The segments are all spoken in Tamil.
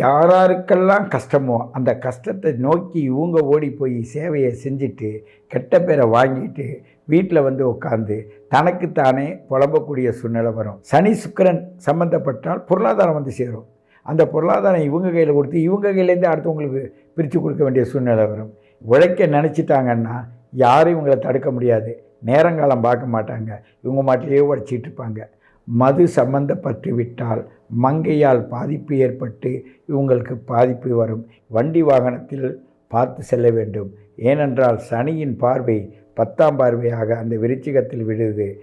யாராருக்கெல்லாம் கஷ்டமோ அந்த கஷ்டத்தை நோக்கி இவங்க ஓடி போய் சேவையை செஞ்சுட்டு கெட்ட பேரை வாங்கிட்டு வீட்டில் வந்து உட்காந்து தனக்குத்தானே புலம்பக்கூடிய சூழ்நிலை வரும். சனி சுக்கிரன் சம்மந்தப்பட்டால் பொருளாதாரம் வந்து சேரும். அந்த பொருளாதாரம் இவங்க கையில் கொடுத்து இவங்க கையிலேருந்து அடுத்தவங்களுக்கு பிரித்து கொடுக்க வேண்டிய சூழ்நிலை வரும். உழைக்க நினச்சிட்டாங்கன்னா யாரும் இவங்களை தடுக்க முடியாது. நேரங்காலம் பார்க்க மாட்டாங்க. இவங்க மாட்டிலேயே உழைச்சிட்டு இருப்பாங்க. மது சம்பந்தப்பட்டு விட்டால் மங்கையால் பாதிப்பு ஏற்பட்டு இவங்களுக்கு பாதிப்பு வரும். வண்டி வாகனத்தில் பார்த்து செல்ல வேண்டும். ஏனென்றால் சனியின் பார்வை பத்தாம் பார்வையாக அந்த விருச்சிகத்தில் விழுது.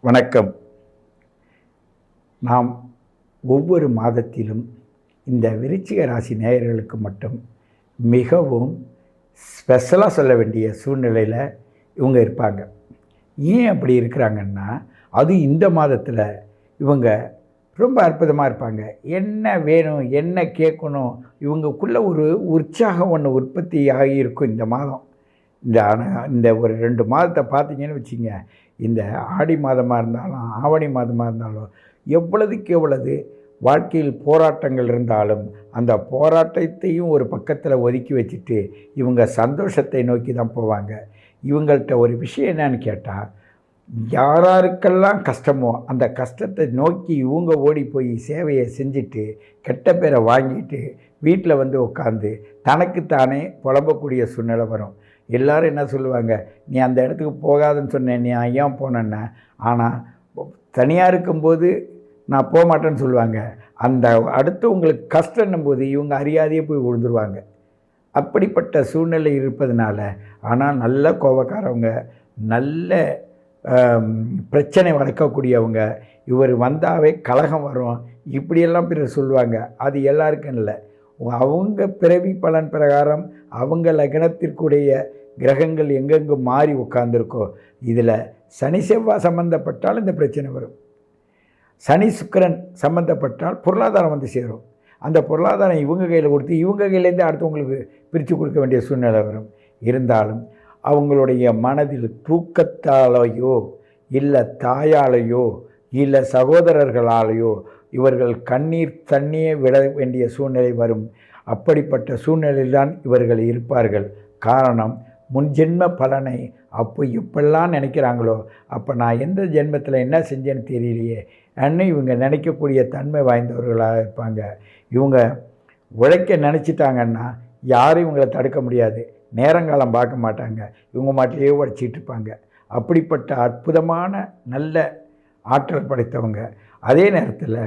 வணக்கம். நாம் ஒவ்வொரு மாதத்திலும் இந்த விருச்சிக ராசி நேயர்களுக்கு மட்டும் மிகவும் ஸ்பெஷலாக சொல்ல வேண்டிய சூழ்நிலையில் இவங்க இருப்பாங்க. ஏன் அப்படி இருக்கிறாங்கன்னா அது இந்த மாதத்தில் இவங்க ரொம்ப அற்புதமாக இருப்பாங்க. என்ன வேணும் என்ன கேட்கணும் இவங்கக்குள்ளே ஒரு உற்சாகம் ஒன்று உற்பத்தி ஆகியிருக்கும் இந்த மாதம். இந்த ஆன- இந்த ஒரு ரெண்டு மாதத்தை பார்த்தீங்கன்னு வச்சுங்க இந்த ஆடி மாதமாக இருந்தாலும் ஆவணி மாதமாக இருந்தாலும் எவ்வளவுக்கு எவ்வளவு வாழ்க்கையில் போராட்டங்கள் இருந்தாலும் அந்த போராட்டத்தையும் ஒரு பக்கத்தில் ஒதுக்கி வச்சுட்டு இவங்க சந்தோஷத்தை நோக்கி தான் போவாங்க. இவங்கள்ட்ட ஒரு விஷயம் என்னன்னு கேட்டால் யாராருக்கெல்லாம் கஷ்டமோ அந்த கஷ்டத்தை நோக்கி இவங்க ஓடி போய் சேவையை செஞ்சுட்டு கெட்ட பேரை வாங்கிட்டு வீட்டில் வந்து உட்காந்து தனக்குத்தானே புலம்பக்கூடிய சூழ்நிலை வரும். எல்லாரும் என்ன சொல்லுவாங்க நீ அந்த இடத்துக்கு போகாதுன்னு சொன்னேன் நீ ஏன் போனேன்ன? ஆனால் தனியாக இருக்கும்போது நான் போக மாட்டேன்னு சொல்லுவாங்க. அந்த அடுத்து உங்களுக்கு கஷ்டன்னும் போது இவங்க அறியாதையே போய் விழுந்துருவாங்க. அப்படிப்பட்ட சூழ்நிலை இருப்பதனால ஆனால் நல்ல கோபக்காரவங்க நல்ல பிரச்சனை வளர்க்கக்கூடியவங்க இவர் வந்தாவே கலகம் வரும். இப்படியெல்லாம் பிறர் சொல்லுவாங்க. அது எல்லாருக்கும் இல்லை. அவங்க பிறவி பலன் பிரகாரம் அவங்க லக்னத்திற்குடைய கிரகங்கள் எங்கெங்கு மாறி உட்கார்ந்துருக்கோ இதில் சனி செவ்வாய் சம்மந்தப்பட்டால் இந்த பிரச்சனை வரும். சனி சுக்கிரன் சம்பந்தப்பட்டால் பொருளாதாரம் வந்து சேரும். அந்த பொருளாதாரம் இவங்க கையில் கொடுத்து இவங்க கையிலேருந்து அடுத்தவங்களுக்கு பிரித்து கொடுக்க வேண்டிய சூழ்நிலை வரும். இருந்தாலும் அவங்களுடைய மனதில் தூக்கத்தாலேயோ இல்லை தாயாலேயோ இல்லை சகோதரர்களாலேயோ இவர்கள் கண்ணீர் தண்ணியே விட வேண்டிய சூழ்நிலை வரும். அப்படிப்பட்ட சூழ்நிலையில்தான் இவர்கள் இருப்பார்கள். காரணம் முன்ஜென்ம பலனை அப்போ எப்பெல்லாம் நினைக்கிறாங்களோ அப்போ நான் எந்த ஜென்மத்தில் என்ன செஞ்சேன்னு தெரியலையே. அன்னு இவங்க நினைக்கக்கூடிய தன்மை வாய்ந்தவர்களாக இருப்பாங்க. இவங்க உழைக்க நினச்சிட்டாங்கன்னா யாரும் இவங்களை தடுக்க முடியாது. நேரங்காலம் பார்க்க மாட்டாங்க. இவங்க மாட்டிலேயே உழைச்சிட்டு இருப்பாங்க. அப்படிப்பட்ட அற்புதமான நல்ல ஆற்றல் படைத்தவங்க. அதே நேரத்தில்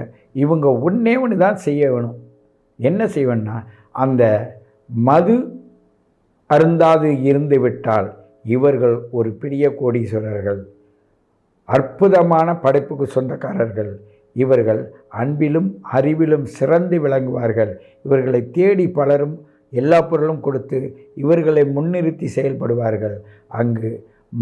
இவங்க ஒன்றே ஒன்று தான் செய்ய வேணும். என்ன செய்வேன்னா அந்த மது அருந்தாது இருந்து விட்டால் இவர்கள் ஒரு பெரிய கோடீஸ்வரர்கள். அற்புதமான படைப்புக்கு சொந்தக்காரர்கள். இவர்கள் அன்பிலும் அறிவிலும் சிறந்து விளங்குவார்கள். இவர்களை தேடி பலரும் எல்லா பொருளும் கொடுத்து இவர்களை முன்னிறுத்தி செயல்படுவார்கள். அங்கு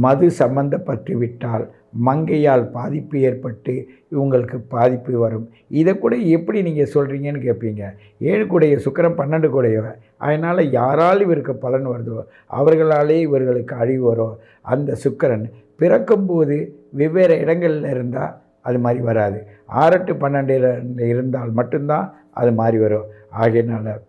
மது சம்பந்தப்பட்டு விட்டால் மங்கையால் பாதிப்பு ஏற்பட்டு இவங்களுக்கு பாதிப்பு வரும். இதை கூட எப்படி நீங்கள் சொல்கிறீங்கன்னு கேட்பீங்க ஏழு கூடைய சுக்கிரன் பன்னெண்டு கூடையவன் அதனால் யாரால் இவருக்கு பலன் வருதோ அவர்களாலே இவர்களுக்கு அழிவு வரும். அந்த சுக்கிரன் பிறக்கும்போது வெவ்வேறு இடங்களில் இருந்தால் அது மாதிரி வராது. ஆறெட்டு பன்னெண்டில் இருந்தால் மட்டும்தான் அது மாதிரி வரும். ஆகையினால்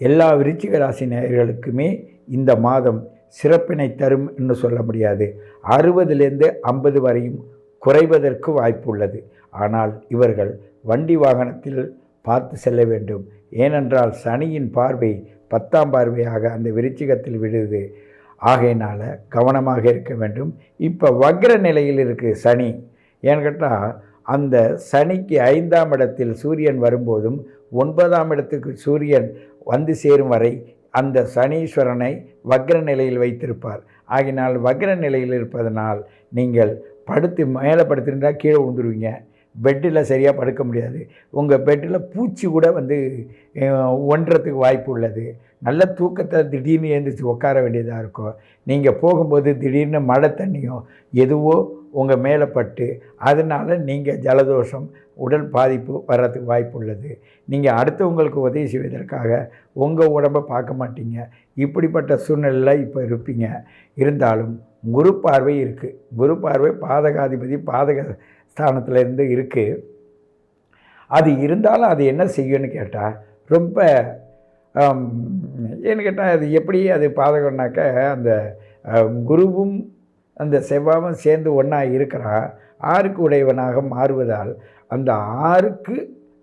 எல்லா விருச்சிக ராசி நேயர்களுக்குமே இந்த மாதம் சிறப்பினை தரும் என்று சொல்ல முடியாது. அறுபதுலேருந்து ஐம்பது வரையும் குறைவதற்கு வாய்ப்பு உள்ளது. ஆனால் இவர்கள் வண்டி வாகனத்தில் பார்த்து செல்ல வேண்டும். ஏனென்றால் சனியின் பார்வை பத்தாம் பார்வையாக அந்த விருச்சிகத்தில் விழுது. ஆகையினால் கவனமாக இருக்க வேண்டும். இப்போ வக்ர நிலையில் இருக்குது சனி. ஏன்னு கேட்டால் அந்த சனிக்கு ஐந்தாம் இடத்தில் சூரியன் வரும்போதும் ஒன்பதாம் இடத்துக்கு சூரியன் வந்து சேரும் வரை அந்த சனீஸ்வரனை வக்ர நிலையில் வைத்திருப்பார். ஆகினால் வக்ர நிலையில் இருப்பதனால் நீங்கள் படுத்து மேலே படுத்திருந்தால் கீழே விழுந்துருவீங்க. பெட்டில் சரியாக படுக்க முடியாது. உங்கள் பெட்டில் பூச்சி கூட வந்து ஒன்றுறதுக்கு வாய்ப்பு உள்ளது. நல்ல தூக்கத்தில் திடீர்னு எழுந்திரிச்சு உட்கார வேண்டியதாக இருக்கும் நீங்கள் போகும்போது திடீர்னு மழை தண்ணியோ எதுவோ உங்கள் மேலே பட்டு அதனால் நீங்கள் ஜலதோஷம் உடல் பாதிப்பு வர்றதுக்கு வாய்ப்பு உள்ளது. நீங்கள் அடுத்தவங்களுக்கு உதவி செய்வதற்காக உங்கள் உடம்பை பார்க்க மாட்டீங்க. இப்படிப்பட்ட சூழ்நிலையில் இப்போ இருப்பீங்க. இருந்தாலும் குரு பார்வை இருக்குது குரு பார்வை பாதகாதிபதி பாதக ஸ்தானத்துலேருந்து இருக்குது அது இருந்தாலும் அது என்ன செய்யும்னு கேட்டால் ரொம்ப ஏன்னு கேட்டால் அது எப்படி அது பாதகம்னாக்க அந்த குருவும் அந்த செவ்வாவும் சேர்ந்து ஒன்றா இருக்கிறா ஆறுக்கு உடையவனாக மாறுவதால் அந்த ஆறுக்கு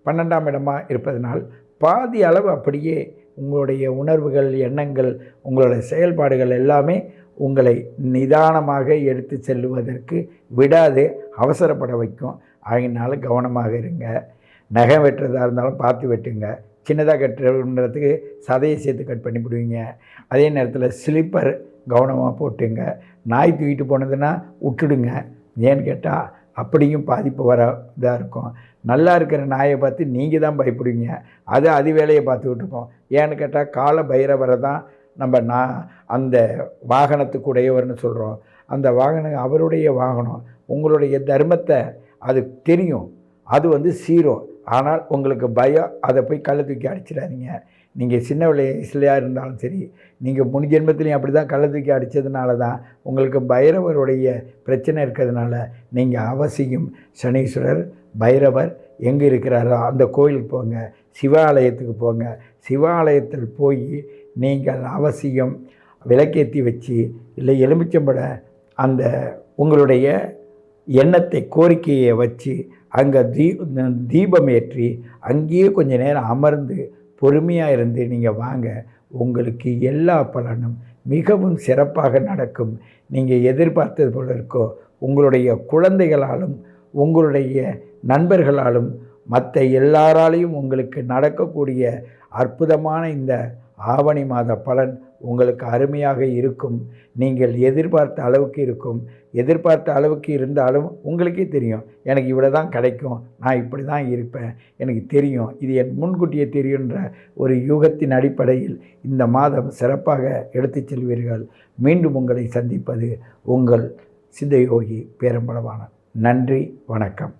பன்னெண்டாம் இடமாக இருப்பதனால் பாதி அளவு அப்படியே உங்களுடைய உணர்வுகள் எண்ணங்கள் உங்களுடைய செயல்பாடுகள் எல்லாமே உங்களை நிதானமாக எடுத்து செல்லுவதற்கு விடாது அவசரப்பட வைக்கும். ஆகினால கவனமாக இருங்க. நகை வெட்டுறதா இருந்தாலும் பார்த்து வெட்டுங்க. சின்னதாக கட்டுறதுக்கு சதையை சேர்த்து கட் பண்ணி விடுவீங்க அதே நேரத்தில் ஸ்லிப்பர் கவனமாக போட்டுங்க. நாய் தூக்கிட்டு போனதுன்னா விட்டுடுங்க ஏன்னு கேட்டால் அப்படியும் பாதிப்பு வர இதாக இருக்கும். நல்லா இருக்கிற நாயை பார்த்து நீங்கள் தான் பயப்படுவீங்க. அது அது வேலையை பார்த்துக்கிட்டு இருக்கோம். ஏன்னு கேட்டால் கால பைரவரை தான் நம்ம நான் அந்த வாகனத்துக்கு உடையவர்னு சொல்கிறோம் அந்த வாகனம் அவருடைய வாகனம் உங்களுடைய தர்மத்தை அது தெரியும். அது வந்து சீரோ. ஆனால் உங்களுக்கு பயம் அதை போய் கள்ள தூக்கி அடிச்சிடாதீங்க. நீங்கள் சின்ன வயசுலையாக இருந்தாலும் சரி நீங்கள் முன் ஜென்மத்திலையும் அப்படி தான் கள்ள தூக்கி அடித்ததுனால தான் உங்களுக்கு பைரவருடைய பிரச்சனை இருக்கிறதுனால நீங்கள் அவசியம் சனீஸ்வரர் பைரவர் எங்கே இருக்கிறாரோ அந்த கோயிலுக்கு போங்க சிவாலயத்துக்கு போங்க. சிவாலயத்தில் போய் நீங்கள் அவசியம் விளக்கேற்றி வச்சு இல்லை எலுமிச்சம்பட அந்த உங்களுடைய எண்ணத்தை கோரிக்கையை வச்சு அங்கே தீ தீபம் ஏற்றி அங்கேயே கொஞ்ச நேரம் அமர்ந்து பொறுமையாக இருந்து நீங்கள் வாங்க. உங்களுக்கு எல்லா பலனும் மிகவும் சிறப்பாக நடக்கும். நீங்கள் எதிர்பார்த்தது போல இருக்கோ உங்களுடைய குழந்தைகளாலும் உங்களுடைய நண்பர்களாலும் மற்ற எல்லாராலையும் உங்களுக்கு நடக்கக்கூடிய அற்புதமான இந்த ஆவணி மாத பலன் உங்களுக்கு அருமையாக இருக்கும். நீங்கள் எதிர்பார்த்த அளவுக்கு இருக்கும். எதிர்பார்த்த அளவுக்கு இருந்தாலும் உங்களுக்கே தெரியும். எனக்கு இவ்வளோ தான் கிடைக்கும். நான் இப்படி தான் இருப்பேன். எனக்கு தெரியும். இது என் முன்கூட்டியே தெரியுன்ற ஒரு யூகத்தின் அடிப்படையில் இந்த மாதம் சிறப்பாக எடுத்துச் செல்வீர்கள். மீண்டும் உங்களை சந்திப்பது உங்கள் சித்தயோகி பேரம்பளவான நன்றி. வணக்கம்.